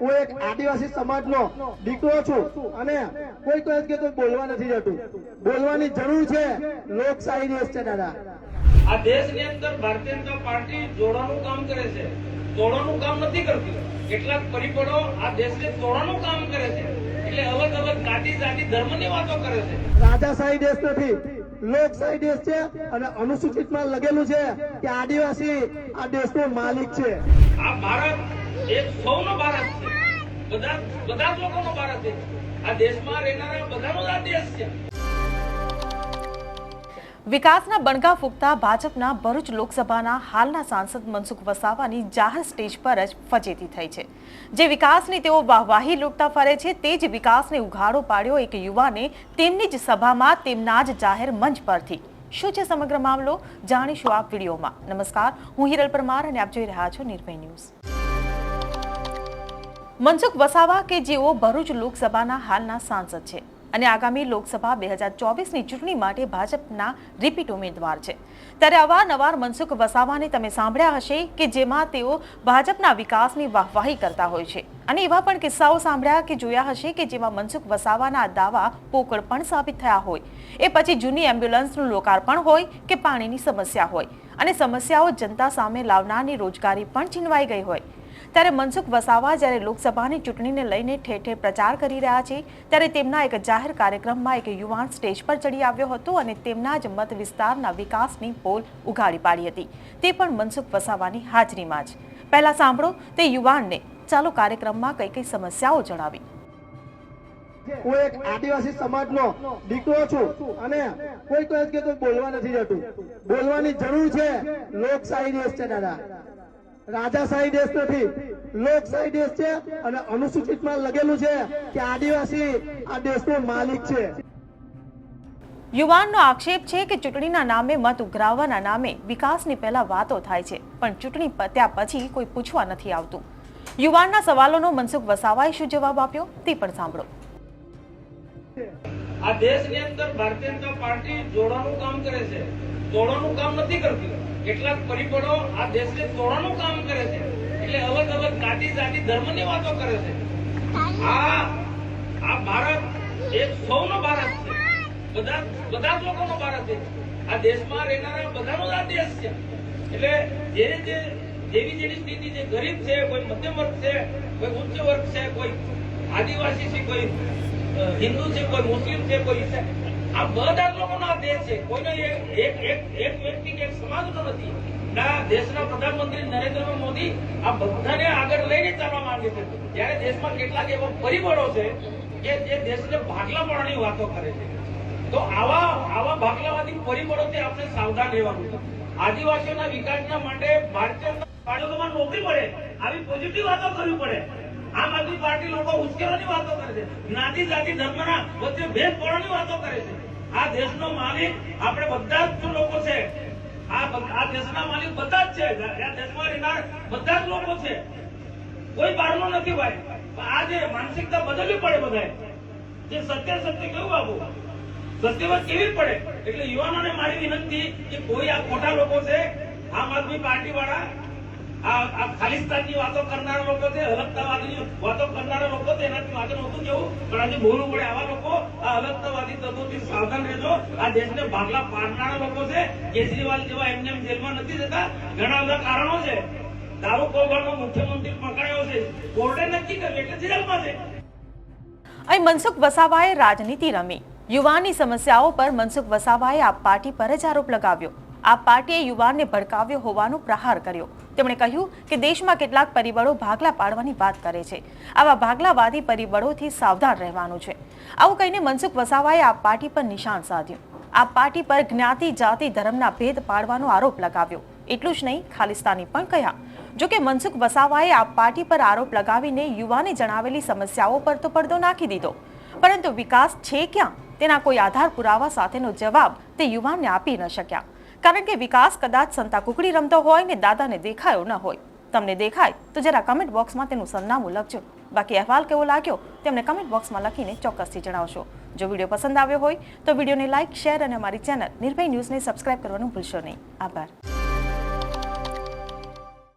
હું એક આદિવાસી સમાજનો દીકરો છું અને કોઈ કોઈ કે તો બોલવા નથી જતું. બોલવાની જરૂર છે. લોકશાહી દિવસ છે દાદા. આ દેશની અંદર ભારતીય જનતા પાર્ટી જોડવાનું કામ કરે છે. તોડવાનું કામ નથી કરતી. કેટલાક પરિબળો આ દેશને તોડવાનું કામ કરે છે. એટલે અલગ અલગ જાતિ જાતિ ધર્મની વાતો કરે છે. રાજાશાહી દેશ નથી. લોકશાહી દેશ છે અને અનુસૂચિતમાં લખેલું છે કે આદિવાસી આ દેશનો માલિક છે. આ ભારત વિકાસના બણગા ફૂંકતા ભાજપના ભરૂચ લોકસભાના હાલના સાંસદ મનસુખ વસાવાની જાહેર સ્ટેજ પર જ ફજેતી થઈ છે. જે વિકાસની તેઓ વાહવાહી લૂંટતા ફરે છે, તે જ વિકાસને ઉઘાડો પાડ્યો એક યુવાને તેમની જ સભામાં તેમના જ જાહેર મંચ પરથી. શું છે સમગ્ર મામલો? જાણીશું આ વિડીયોમાં. નમસ્કાર, હું હિરલ પરમાર અને આપ જોઈ રહ્યા છો નિર્ભય ન્યૂઝ. મનસુખ વસાવા કે જેઓ ભરૂચ લોકસભાના હાલના સાંસદ છે અને આગામી લોકસભા બે હજાર ચોવીસની ચૂંટણી માટે ભાજપના રિપીટ ઉમેદવાર છે. ત્યારે અવારનવાર મનસુખ વસાવાને તમે સાંભળ્યા હશે કે જેમાં તેઓ ભાજપના વિકાસની વાહવાહી કરતા હોય છે. અને એવા પણ કિસ્સાઓ સાંભળ્યા કે જોયા હશે કે જેમાં મનસુખ વસાવાના દાવા પોકળ પણ સાબિત થયા હોય. એ પછી જૂની એમ્બ્યુલન્સનું લોકાર્પણ હોય કે પાણીની સમસ્યા હોય. અને સમસ્યાઓ જનતા સામે લાવનારની રોજગારી પણ છીનવાઈ ગઈ હોય. ત્યારે મનસુખ વસાવા જ્યારે લોકસભાની ચૂંટણીને લઈને ઠેર પ્રચાર કરી રહ્યા છે, ત્યારે તેમના એક જાહેર કાર્યક્રમમાં એક યુવાન સ્ટેજ પર ચડી આવ્યો હતો અને તેમના જ મત વિસ્તારના વિકાસની પોલ ઉઘાડી પાડી હતી. તે પણ મનસુખ વસાવાની હાજરીમાં જ. પહેલા સાંભળો, તે યુવાનને. ચાલો કાર્યક્રમમાં કઈ કઈ સમસ્યાઓ જણાવી. હું એક આદિવાસી સમાજનો દીકરો છું અને કોઈ કહે કે બોલવા નથી જતું. બોલવાની જરૂર છે. લોકશાહી દેશ છે દાદા. રાજાશાહી દેશ નથી લોકશાહી દેશ છે અને અનુસૂચિતમાં લગેલું છે કે આદિવાસી આ દેશનો માલિક છે. યુવાનનો આક્ષેપ છે કે ચૂંટણીના નામે મત ઉઘરાવવાના નામે વિકાસની પહેલા વાતો થાય છે પણ ચૂંટણી પત્યા પછી કોઈ પૂછવા નથી આવતું. યુવાનના સવાલોનો મનસુખ વસાવાએ શું જવાબ આપ્યો તે પણ સાંભળો. આ દેશની અંદર ભારતીય જનતા પાર્ટી જોડવાનું કામ કરે છે. તોડવાનું કામ નથી કરતી. કેટલાક પરિબળો આ દેશને તોડવાનું કામ કરે છે. એટલે અલગ અલગ જાતિ જાતિ ધર્મની વાતો કરે છે. આ આ ભારત એક સૌનો ભારત છે. બધા બધા જ લોકોનો ભારત છે. આ દેશમાં રહેનારા બધાનો જ આ દેશ છે. એટલે જે જે, જેવી જેવી સ્થિતિ છે, ગરીબ છે, કોઈ મધ્યમ વર્ગ છે, કોઈ ઉચ્ચ વર્ગ છે, કોઈ આદિવાસી છે, કોઈ હિન્દુ છે, કોઈ મુસ્લિમ છે, કોઈ આ બધા લોકોનો આ દેશ છે. કોઈનો એક વ્યક્તિ કે એક સમાજનો નથી. ના દેશના પ્રધાનમંત્રી નરેન્દ્ર મોદી આ બધાને આગળ લઈને ચાલવા માંગે છે. જ્યારે દેશમાં કેટલાક એવા પરિબળો છે કે જે દેશને ભાગલા પાડવાની વાતો કરે છે. તો આવા આવા ભાગલાવાદી પરિબળોથી આપણે સાવધાન રહેવાનું છે. આદિવાસીઓના વિકાસના માટે ભારતીય બાળકોમાં નોકરી મળે, આવી પોઝિટિવ વાતો કરવી પડે. પાર્ટી લોકો ઉશ્કેરવાની વાતો કરે છે. જ્ઞાતિ, જાતિ, ધર્મના વચ્ચે ભેદ પડવાની વાતો કરે છે. આ દેશનો માલિક આપણે બધા જ લોકો છે. આ દેશના માલિક બધા જ છે. આ દેશમાં રહેનાર બધા જ લોકો છે. કોઈ બહારનો નથી ભાઈ. આ માનસિકતા બદલવી પડે બધાએ. જે સત્ય સત્ય કેવું આપવું સત્યવાદ કેવી પડે? એટલે યુવાનોને મારી વિનંતી કે કોઈ આ ખોટા લોકો છે, આમ આદમી પાર્ટી વાળા આ ખાલિસ્તાનની વાતો કરનારા લોકો છે, અલગતાવાદીની વાતો કરનારા લોકો છે, એનાથી આગળ નહોતું કેવું? પણ આજે બોલવું પડે આવા લોકો, આ અલગતાવાદી તત્વોથી સાવધાન રહેજો. આ દેશને ભાગલા પાડનારા લોકો છે. કેજરીવાલ જેવા એમને જેલમાં નથી જતા. ઘણા બધા કારણો છે. દારૂ કૌભાંડનો મુખ્યમંત્રી પકડાયો છે. કોર્ટે નક્કી કર્યું એટલે જેલમાં છે. અહીં મનસુખ વસાવાએ રાજનીતિ રમી. યુવાની સમસ્યાઓ પર મનસુખ વસાવાએ આ પાર્ટી પર જ આરોપ લગાવ્યો. આ પાર્ટીએ યુવાનને ભડકાવ્યો હોવાનો પ્રહાર કર્યો. તેમણે કહ્યું કે દેશમાં કેટલાક પરિબળો ભાગલા પાડવાની વાત કરે છે. આવા ભાગલાવાદી પરિબળોથી સાવધાન રહેવાનું છે. આવું કહીને મનસુખ વસાવાએ આ પાર્ટી પર નિશાન સાધ્યું. આ પાર્ટી પર જ્ઞાતિ, જાતિ, ધર્મના ભેદ પાડવાનો આરોપ લગાવ્યો. એટલું જ નહીં, ખાલિસ્તાની પણ કહ્યા. જોકે મનસુખ વસાવાએ આ પાર્ટી પર આરોપ લગાવીને યુવાને જણાવેલી સમસ્યાઓ પર તો પડદો નાખી દીધો. પરંતુ વિકાસ છે ક્યાં? તેના કોઈ આધાર પુરાવા સાથેનો જવાબ તે યુવાનને આપી ન શક્યા. કારણ કે વિકાસ કદાચ સંતા કુકડી રમતો હોય ને દાદાને દેખાયો ન હોય. તમને દેખાય તો જરા કમેન્ટ બોક્સમાં તેનું સરનામું લખજો. બાકી અહેવાલ કેવો લાગ્યો તેમને કમેન્ટ બોક્સમાં લખીને ચોક્કસથી જણાવશો. જો વીડિયો પસંદ આવ્યો હોય તો વિડીયોને લાઇક શેર અને અમારી ચેનલ નિર્ભય ન્યૂઝને સબસ્ક્રાઇબ કરવાનું ભૂલશો નહીં. આભાર.